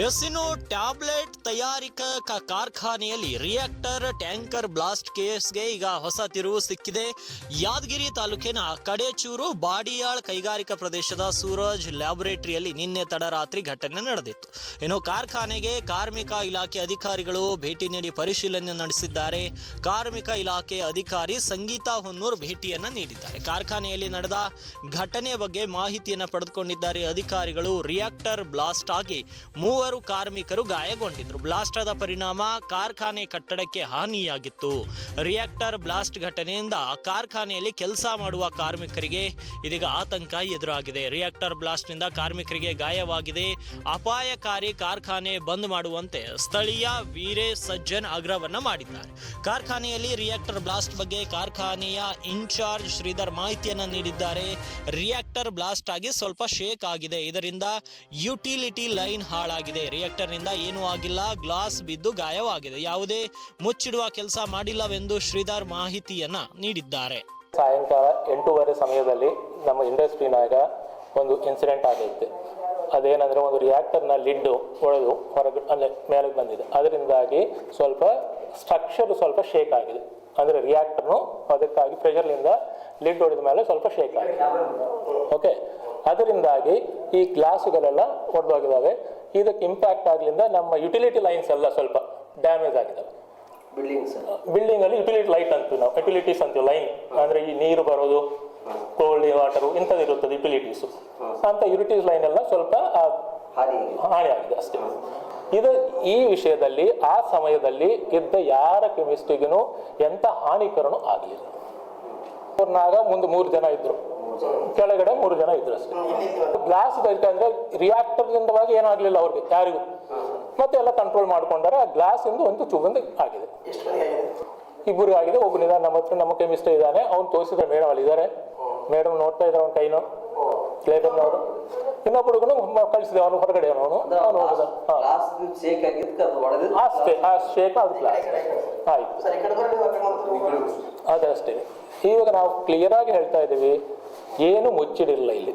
एसिनो tablet ತಯಾರಿಕಾ ಕಾರ್ಖಾನೆಯಲ್ಲಿ reactor tanker blast ಕೇಸ್ಗೆ ಈಗ ಹೊಸ ತಿರುವು ಸಿಕ್ಕಿದೆ. ಯಾದಗಿರಿ ತಾಲೂಕಿನ ಕಡೇಚೂರು ಬಾಡಿಯಾಳ್ ಕೈಗಾರಿಕಾ ಪ್ರದೇಶದ ಸೂರಜ್ ಲ್ಯಾಬೊರೇಟರಿಯಲ್ಲಿ ನಿನ್ನೆ ತಡರಾತ್ರಿ ಘಟನೆ ನಡೆದಿತ್ತು. ಇನ್ನು ಕಾರ್ಖಾನೆಗೆ ಕಾರ್ಮಿಕ ಇಲಾಖೆ ಅಧಿಕಾರಿಗಳು ಭೇಟಿ ನೀಡಿ ಪರಿಶೀಲನೆ ನಡೆಸಿದ್ದಾರೆ. ಕಾರ್ಮಿಕ ಇಲಾಖೆ ಅಧಿಕಾರಿ ಸಂಗೀತಾ ಹೊನ್ನೂರ್ ಭೇಟಿಯನ್ನು ನೀಡಿದ್ದಾರೆ. ಕಾರ್ಖಾನೆಯಲ್ಲಿ ನಡೆದ ಘಟನೆ ಬಗ್ಗೆ ಮಾಹಿತಿಯನ್ನು ಪಡೆದುಕೊಂಡಿದ್ದಾರೆ ಅಧಿಕಾರಿಗಳು. ರಿಯಾಕ್ಟರ್ ಬ್ಲಾಸ್ಟ್ ಆಗಿ ಮೂವರು ಕಾರ್ಮಿಕರು ಗಾಯಗೊಂಡಿದ್ರು. ಬ್ಲಾಸ್ಟ್ ಆದ ಪರಿಣಾಮ ಕಾರ್ಖಾನೆ ಕಟ್ಟಡಕ್ಕೆ ಹಾನಿಯಾಗಿತ್ತು. ರಿಯಾಕ್ಟರ್ ಬ್ಲಾಸ್ಟ್ ಘಟನೆಯಿಂದ ಕಾರ್ಖಾನೆಯಲ್ಲಿ ಕೆಲಸ ಮಾಡುವ ಕಾರ್ಮಿಕರಿಗೆ ಇದೀಗ ಆತಂಕ ಎದುರಾಗಿದೆ. ರಿಯಾಕ್ಟರ್ ಬ್ಲಾಸ್ಟ್ನಿಂದ ಕಾರ್ಮಿಕರಿಗೆ ಗಾಯವಾಗಿದೆ. ಅಪಾಯಕಾರಿ ಕಾರ್ಖಾನೆ ಬಂದ್ ಮಾಡುವಂತೆ ಸ್ಥಳೀಯ ವೀರೇ ಸಜ್ಜನ್ ಆಗ್ರಹವನ್ನ ಮಾಡಿದ್ದಾರೆ. ಕಾರ್ಖಾನೆಯಲ್ಲಿ ರಿಯಾಕ್ಟರ್ ಬ್ಲಾಸ್ಟ್ ಬಗ್ಗೆ ಕಾರ್ಖಾನೆಯ ಇನ್ಚಾರ್ಜ್ ಶ್ರೀಧರ್ ಮಾಹಿತಿಯನ್ನು ನೀಡಿದ್ದಾರೆ. ರಿಯಾಕ್ಟರ್ ಬ್ಲಾಸ್ಟ್ ಆಗಿ ಸ್ವಲ್ಪ ಶೇಕ್ ಆಗಿದೆ. ಇದರಿಂದ ಯುಟಿಲಿಟಿ ಲೈನ್ ಹಾಳಾಗಿದೆ. ರಿಯಾಕ್ಟರ್ನಿಂದ ಏನೂ ಆಗಿಲ್ಲ. ಗ್ಲಾಸ್ ಬಿದ್ದು ಗಾಯವಾಗಿದೆ. ಯಾವುದೇ ಮುಚ್ಚಿಡುವ ಕೆಲಸ ಮಾಡಿಲ್ಲವೆಂದು ಶ್ರೀಧರ್ ಮಾಹಿತಿಯನ್ನ ನೀಡಿದ್ದಾರೆ. ಸಾಯಂಕಾಲ ಎಂಟೂವರೆ ಸಮಯದಲ್ಲಿ ನಮ್ಮ ಇಂಡಸ್ಟ್ರಿನಾಗ ಒಂದು ಇನ್ಸಿಡೆಂಟ್ ಆಗೈತೆ ಅದೇನಂದರೆ ಒಂದು ರಿಯಾಕ್ಟರ್ನ ಲಿಡ್ಡು ಒಡೆದು ಹೊರಗೆ, ಅಂದರೆ ಮೇಲೆ ಬಂದಿದೆ. ಅದರಿಂದಾಗಿ ಸ್ವಲ್ಪ ಸ್ಟ್ರಕ್ಚರ್ ಸ್ವಲ್ಪ ಶೇಕ್ ಆಗಿದೆ. ಅಂದರೆ ರಿಯಾಕ್ಟರ್ನು ಅದಕ್ಕಾಗಿ ಪ್ರೆಷರ್ನಿಂದ ಲಿಡ್ ಹೊಡೆದ ಮೇಲೆ ಸ್ವಲ್ಪ ಶೇಕ್ ಆಗಿದೆ. ಓಕೆ ಅದರಿಂದಾಗಿ ಈ ಗ್ಲಾಸುಗಳೆಲ್ಲ ಒಡೆದೋಗಿದ್ದಾವೆ ಇದಕ್ಕೆ ಇಂಪ್ಯಾಕ್ಟ್ ಆಗಲಿಂದ ನಮ್ಮ ಯುಟಿಲಿಟಿ ಲೈನ್ಸ್ ಎಲ್ಲ ಸ್ವಲ್ಪ ಡ್ಯಾಮೇಜ್ ಆಗಿದೆ ಬಿಲ್ಡಿಂಗ್ಸ್ ಬಿಲ್ಡಿಂಗ್ ಅಲ್ಲಿ ಯುಟಿಲಿಟಿ ಲೈಟ್ ಅಂತೀವಿ ನಾವು ಯುಟಿಲಿಟೀಸ್ ಅಂತೀವಿ ಲೈನ್ ಅಂದ್ರೆ ಈ ನೀರು ಬರೋದು ಕೋಲ್ಡ್ ವಾಟರು ಇಂಥದ್ದು ಇರುತ್ತದೆ ಯುಟಿಲಿಟೀಸ್ ಅಂತ ಯುಟಿಲಿಟೀಸ್ ಲೈನ್ ಎಲ್ಲ ಸ್ವಲ್ಪ ಹಾನಿ ಆಗಿದೆ. ಅಷ್ಟೇ. ಇದು ಈ ವಿಷಯದಲ್ಲಿ ಆ ಸಮಯದಲ್ಲಿ ಇದ್ದ ಯಾರ ಕೆಮಿಸ್ಟ್ರಿಗೂ ಎಂತ ಹಾನಿಕರನು ಆಗಲಿಲ್ಲ. ಅವ್ರನ್ನಾಗ ಮುಂದೆ ಮೂರು ಜನ ಇದ್ರು. ಕೆಳಗಡೆ ಮೂರು ಜನ ಇದ್ರು ಅಷ್ಟೇ. ಗ್ಲಾಸ್ ಅಂದ್ರೆ ರಿಯಾಕ್ಟರ್ ದಿಂದವಾಗಿ ಏನಾಗ್ಲಿಲ್ಲ ಅವ್ರಿಗೆ ಯಾರಿಗೂ. ಮತ್ತೆ ಎಲ್ಲ ಕಂಟ್ರೋಲ್ ಮಾಡ್ಕೊಂಡಾರೆ ಆ ಗ್ಲಾಸ್ ಇಂದ ಒಂದು ಚುಬಂದು ಆಗಿದೆ. ಇಬ್ಬರು ಆಗಿದೆ ಒಬ್ಬ ನಿಧಾನ ನಮ್ಮ ಹತ್ರ ನಮ್ಮ ಕೆಮಿಸ್ಟ್ ಇದ್ದಾನೆ ಅವ್ನು ತೋರಿಸಿದ್ರೆ ಮೇಡಮ್ ಅಲ್ಲಿ ಇದ್ದಾರೆ ಮೇಡಮ್ ನೋಡ್ತಾ ಇದ್ದಾರೆ ಅವ್ನ ಕೈನು. ಲೇಬರ್ನವರು ಇನ್ನೊಬ್ಬರಿಗೂ ಹುಡುಗನು ಕಳಿಸಿದೆ ಅವನು ಹೊರಗಡೆ ಅವನು. ಅವನು ಅದು ಅಷ್ಟೇ ಆ ಶೇಕ್ ಅದು ಕ್ಲಾಸ್ ಆಯ್ತು. ಸರ್ ಅಷ್ಟೇ. ಇವಾಗ ನಾವು ಕ್ಲಿಯರ್ ಆಗಿ ಹೇಳ್ತಾ ಇದ್ದೀವಿ. ಏನು ಮುಚ್ಚಿಡಿಲ್ಲ ಇಲ್ಲಿ.